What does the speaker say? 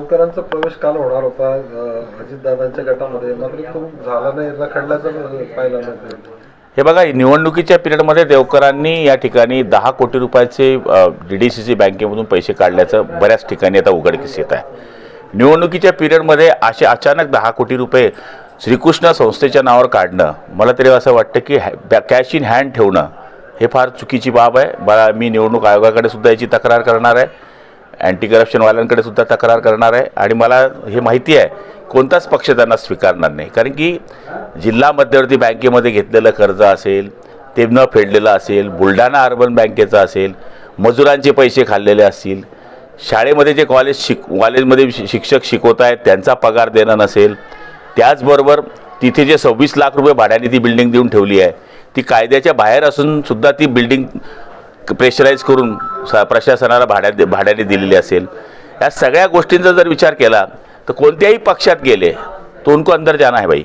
नौकरांचा प्रवेश काल होणार होता. अजितदादांच्या गटामध्ये. मात्र तो झाला नाही. रखडल्याचं पाहिला नाही हे बघा निवडणुकीच्या पिरियडमध्ये देवकरांनी या ठिकाणी दहा कोटी रुपयाचे डी डी सी सी बँकेमधून पैसे काढल्याचं बऱ्याच ठिकाणी आता उघडकीस येत आहे. निवडणुकीच्या पिरियडमध्ये असे अचानक दहा कोटी रुपये श्रीकृष्ण संस्थेच्या नावावर काढणं मला तरी असं वाटतं की कॅश इन हँड ठेवणं हे फार चुकीची बाब आहे. मला मी निवडणूक आयोगाकडे सुद्धा याची तक्रार करणार आहे. अँटी करप्शनवाल्यांकडे सुद्धा तक्रार करणार आहे. आणि मला हे माहिती आहे कोणताच पक्ष त्यांना स्वीकारणार नाही. कारण की जिल्हा मध्यवर्ती बँकेमध्ये घेतलेलं कर्ज असेल ते न फेडलेलं असेल बुलढाणा अर्बन बँकेचं असेल मजुरांचे पैसे खाल्लेले असतील शाळेमध्ये जे कॉलेज शिक कॉलेजमध्ये शिक्षक शिकवत आहेत त्यांचा पगार देणं नसेल त्याचबरोबर तिथे जे सव्वीस लाख रुपये भाड्याने ती बिल्डिंग देऊन ठेवली आहे ती कायद्याच्या बाहेर असून सुद्धा ती बिल्डिंग प्रेशराईज करून स प्रशासनाला भाड्या भाड्याने दिलेली असेल. या सगळ्या गोष्टींचा जर विचार केला तर कोणत्याही पक्षात गेले तो उनको अंदर जाना है भाई